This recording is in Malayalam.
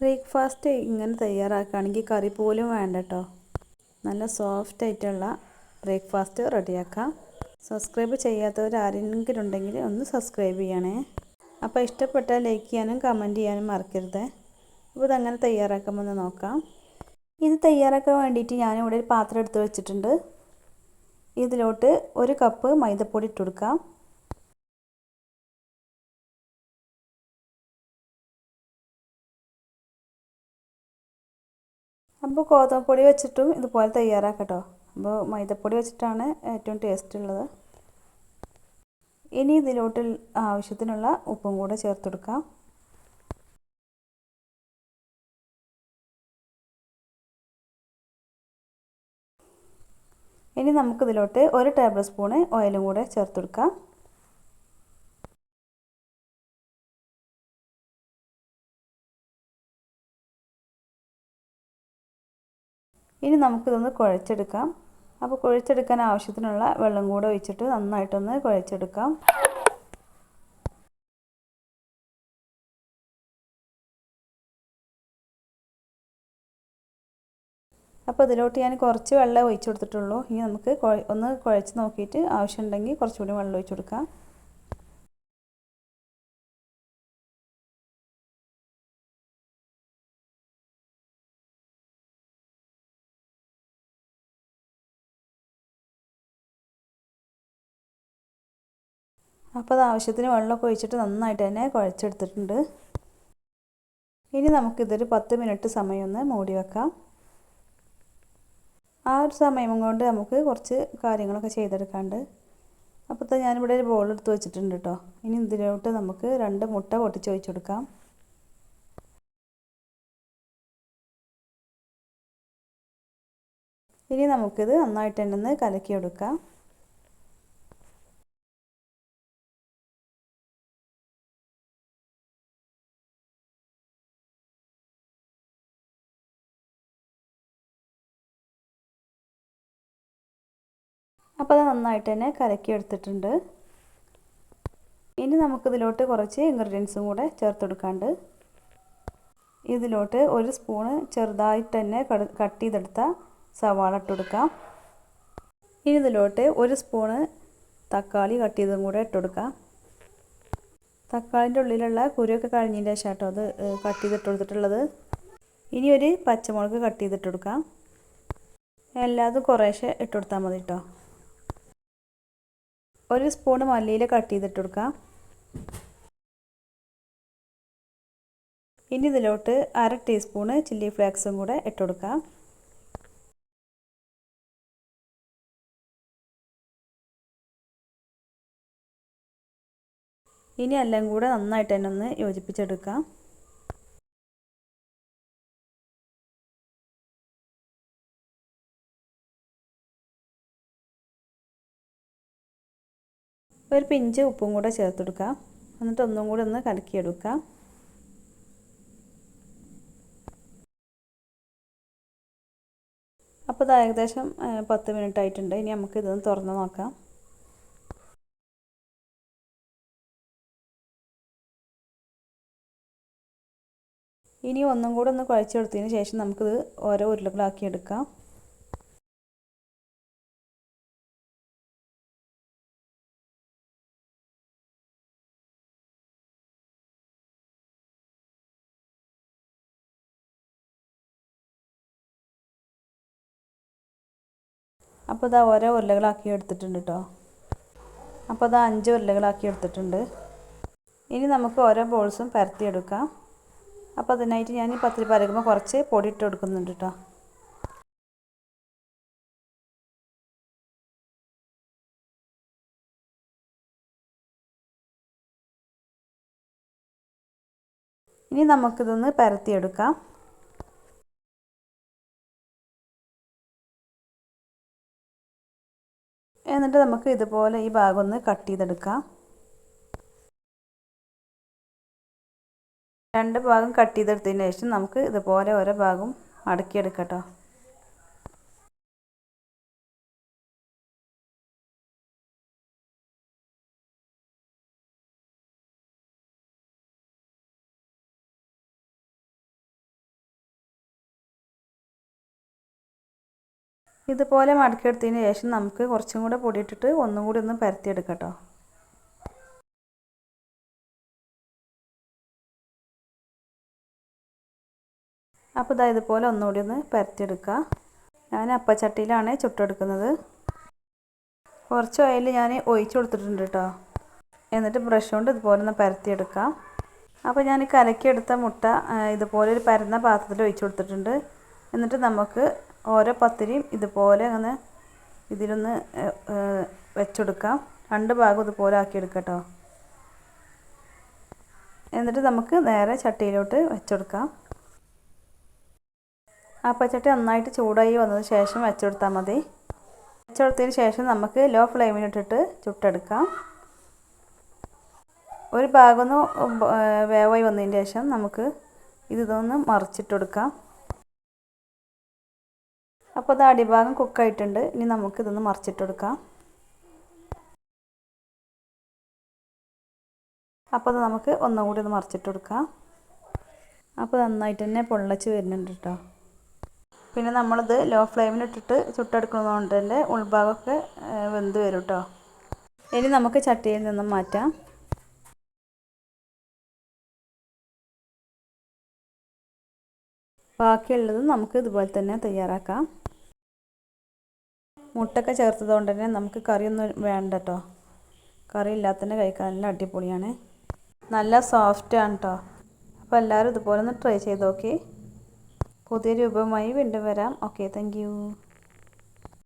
ബ്രേക്ക്ഫാസ്റ്റ് ഇങ്ങനെ തയ്യാറാക്കുകയാണെങ്കിൽ കറി പോലും വേണ്ട കേട്ടോ നല്ല സോഫ്റ്റ് ആയിട്ടുള്ള ബ്രേക്ക്ഫാസ്റ്റ് റെഡിയാക്കാം. സബ്സ്ക്രൈബ് ചെയ്യാത്തവർ ആരെങ്കിലും ഉണ്ടെങ്കിൽ ഒന്ന് സബ്സ്ക്രൈബ് ചെയ്യണേ. അപ്പോൾ ഇഷ്ടപ്പെട്ടാൽ ലൈക്ക് ചെയ്യാനും കമന്റ് ചെയ്യാനും മറക്കരുത്. അപ്പോൾ ഇതങ്ങനെ തയ്യാറാക്കാമെന്ന് നോക്കാം. ഇത് തയ്യാറാക്കാൻ വേണ്ടിയിട്ട് ഞാനിവിടെ ഒരു പാത്രം എടുത്ത് വെച്ചിട്ടുണ്ട്. ഇതിലോട്ട് ഒരു കപ്പ് മൈദപ്പൊടി ഇട്ട് കൊടുക്കാം. അപ്പോൾ ഗോതമ്പൊടി വെച്ചിട്ടും ഇതുപോലെ തയ്യാറാക്കട്ടോ. അപ്പോൾ മൈദപ്പൊടി വെച്ചിട്ടാണ് ഏറ്റവും ടേസ്റ്റ് ഉള്ളത്. ഇനി ഇതിലോട്ട് ആവശ്യത്തിനുള്ള ഉപ്പും കൂടെ ചേർത്ത് കൊടുക്കാം. ഇനി നമുക്കിതിലോട്ട് ഒരു ടേബിൾ സ്പൂണ് ഓയിലും കൂടെ ചേർത്ത് കൊടുക്കാം. ഇനി നമുക്കിതൊന്ന് കുഴച്ചെടുക്കാം. അപ്പോൾ കുഴച്ചെടുക്കാൻ ആവശ്യത്തിനുള്ള വെള്ളം കൂടെ ഒഴിച്ചിട്ട് നന്നായിട്ടൊന്ന് കുഴച്ചെടുക്കാം. അപ്പോൾ ഇതിലോട്ട് ഞാൻ കുറച്ച് വെള്ളം ഒഴിച്ചു കൊടുത്തിട്ടുള്ളൂ. ഇനി നമുക്ക് ഒന്ന് കുഴച്ച് നോക്കിയിട്ട് ആവശ്യമുണ്ടെങ്കിൽ കുറച്ചുകൂടി വെള്ളം ഒഴിച്ചു കൊടുക്കാം. അപ്പോൾ അത് ആവശ്യത്തിന് വെള്ളമൊക്കെ ഒഴിച്ചിട്ട് നന്നായിട്ട് തന്നെ കുഴച്ചെടുത്തിട്ടുണ്ട്. ഇനി നമുക്കിതൊരു പത്ത് മിനിറ്റ് സമയം ഒന്ന് മൂടി വെക്കാം. ആ ഒരു സമയം കൊണ്ട് നമുക്ക് കുറച്ച് കാര്യങ്ങളൊക്കെ ചെയ്തെടുക്കാണ്ട്. അപ്പോൾ ഞാനിവിടെ ഒരു ബോൾ എടുത്ത് വെച്ചിട്ടുണ്ട് കേട്ടോ. ഇനി ഇതിലോട്ട് നമുക്ക് രണ്ട് മുട്ട പൊട്ടിച്ച് ഒഴിച്ചു കൊടുക്കാം ഇനി നമുക്കിത് നന്നായിട്ട് തന്നെ ഒന്ന് കലക്കിയെടുക്കാം. അപ്പോൾ അത് നന്നായിട്ട് തന്നെ കലക്കി എടുത്തിട്ടുണ്ട്. ഇനി നമുക്കിതിലോട്ട് കുറച്ച് ഇൻഗ്രീഡിയൻസും കൂടെ ചേർത്ത് കൊടുക്കാണ്ട്. ഇതിലോട്ട് ഒരു സ്പൂണ് ചെറുതായിട്ട് തന്നെ കട്ട് ചെയ്തെടുത്ത സവാള ഇട്ട് കൊടുക്കാം. ഇനി ഇതിലോട്ട് ഒരു സ്പൂണ് തക്കാളി കട്ട് ചെയ്തും കൂടെ ഇട്ട് കൊടുക്കാം. തക്കാളിന്റെ ഉള്ളിലുള്ള കുരുവൊക്കെ കഴിഞ്ഞതിന്റെ ശേഷം അത് കട്ട് ചെയ്തിട്ട് കൊടുത്തിട്ടുള്ളത്. ഇനി ഒരു പച്ചമുളക് കട്ട് ചെയ്തിട്ട് കൊടുക്കാം. എല്ലാതും കുറേശ്ശെ ഇട്ട് കൊടുത്താൽ മതി കേട്ടോ ഒരു സ്പൂൺ മല്ലിയിൽ കട്ട് ചെയ്തിട്ട് കൊടുക്കാം. ഇനി ഇതിലോട്ട് അര ടീസ്പൂണ് ചില്ലി ഫ്ലേക്സും കൂടെ ഇട്ട് കൊടുക്കാം. ഇനി എല്ലാം കൂടെ നന്നായിട്ട് തന്നെ ഒന്ന് യോജിപ്പിച്ചെടുക്കാം. ഒരു പിഞ്ച് ഉപ്പും കൂടെ ചേർത്തെടുക്കാം എന്നിട്ട് ഒന്നും കൂടെ ഒന്ന് കലക്കിയെടുക്കുക. അപ്പോൾ ഇത് ഏകദേശം പത്ത് മിനിറ്റ് ആയിട്ടുണ്ട്. ഇനി നമുക്ക് ഇതൊന്ന് തുറന്ന് നോക്കാം. ഇനി ഒന്നും കൂടെ ഒന്ന് കുഴച്ചെടുത്തതിന് ശേഷം നമുക്കിത് ഓരോ ഉരുളകളാക്കി എടുക്കാം. അപ്പോൾ ഇതാ ഓരോ ഉരുളകളാക്കി എടുത്തിട്ടുണ്ട് കേട്ടോ. അപ്പോൾ ഇതാ അഞ്ച് ഉരുളകളാക്കി എടുത്തിട്ടുണ്ട്. ഇനി നമുക്ക് ഓരോ ബോൾസും പരത്തിയെടുക്കാം. അപ്പോൾ അതിനായിട്ട് ഞാൻ ഈ പത്തിരി പരകുമ്പോൾ കുറച്ച് പൊടി ഇട്ട് കൊടുക്കുന്നുണ്ട് കേട്ടോ. ഇനി നമുക്കിതൊന്ന് പരത്തിയെടുക്കാം. എന്നിട്ട് നമുക്ക് ഇതുപോലെ ഈ ഭാഗം ഒന്ന് കട്ട് ചെയ്തെടുക്കാം. രണ്ട് ഭാഗം കട്ട് ചെയ്തെടുത്തതിന് ശേഷം നമുക്ക് ഇതുപോലെ ഓരോ ഭാഗം മടക്കിയെടുക്കാം കേട്ടോ. ഇതുപോലെ മടക്കിയെടുത്തതിന് ശേഷം നമുക്ക് കുറച്ചും കൂടെ പൊടിയിട്ടിട്ട് ഒന്നും കൂടി ഒന്ന് പരത്തിയെടുക്കാം കേട്ടോ അപ്പോൾ ഇതാ ഇതുപോലെ ഒന്നുകൂടി ഒന്ന് പരത്തിയെടുക്കുക ഞാൻ അപ്പച്ചട്ടിയിലാണ് ചുട്ടെടുക്കുന്നത്. കുറച്ച് ഓയിൽ ഞാൻ ഒഴിച്ചു കൊടുത്തിട്ടുണ്ട് കേട്ടോ. എന്നിട്ട് ബ്രഷ് കൊണ്ട് ഇതുപോലെ ഒന്ന് പരത്തിയെടുക്കാം. അപ്പോൾ ഞാൻ കലക്കിയെടുത്ത മുട്ട ഇതുപോലെ ഒരു പരന്ന പാത്രത്തിൽ ഒഴിച്ചു കൊടുത്തിട്ടുണ്ട്. എന്നിട്ട് നമുക്ക് ഓരോ പത്തിരിയും ഇതുപോലെ അങ്ങനെ ഇതിലൊന്ന് വെച്ചെടുക്കാം. രണ്ട് ഭാഗം ഇതുപോലെ ആക്കിയെടുക്കട്ടോ. കേട്ടോ എന്നിട്ട് നമുക്ക് നേരെ ചട്ടിയിലോട്ട് വെച്ചെടുക്കാം. ആ പച്ചട്ടി നന്നായിട്ട് ചൂടായി വന്നതിന് ശേഷം വെച്ചെടുത്താൽ മതി. വെച്ചെടുത്തതിന് ശേഷം നമുക്ക് ലോ ഫ്ലെയിമിലിട്ടിട്ട് ചുട്ടെടുക്കാം. ഒരു ഭാഗമൊന്ന് വേവായി വന്നതിന് ശേഷം നമുക്ക് ഇതൊന്ന് മറിച്ചിട്ടെടുക്കാം അപ്പോൾ അത് അടിഭാഗം കുക്കായിട്ടുണ്ട്. ഇനി നമുക്ക് ഇതൊന്ന് മറിച്ചിട്ടെടുക്കാം. അപ്പോൾ അത് നമുക്ക് ഒന്നുകൂടി ഒന്ന് മറിച്ചിട്ടെടുക്കാം. അപ്പോൾ നന്നായിട്ട് തന്നെ പൊള്ളച്ച് വരുന്നുണ്ട് കേട്ടോ പിന്നെ നമ്മളിത് ലോ ഫ്ലെയിമിലിട്ടിട്ട് ചുട്ടെടുക്കുന്നതുകൊണ്ട് തന്നെ ഉൾഭാഗമൊക്കെ വെന്ത് വരും കേട്ടോ ഇനി നമുക്ക് ചട്ടിയിൽ നിന്നും മാറ്റാം. ബാക്കിയുള്ളത് നമുക്ക് ഇതുപോലെ തന്നെ തയ്യാറാക്കാം. മുട്ടൊക്കെ ചേർത്തത് കൊണ്ട് തന്നെ നമുക്ക് കറിയൊന്നും വേണ്ട കേട്ടോ കറി ഇല്ലാതെ തന്നെ കഴിക്കാൻ നല്ല അടിപൊളിയാണ്. നല്ല സോഫ്റ്റ് ആണ് കേട്ടോ അപ്പോൾ എല്ലാവരും ഇതുപോലെ ഒന്ന് ട്രൈ ചെയ്ത് നോക്കി. പുതിയ രൂപമായി വീണ്ടും വരാം. Okay thank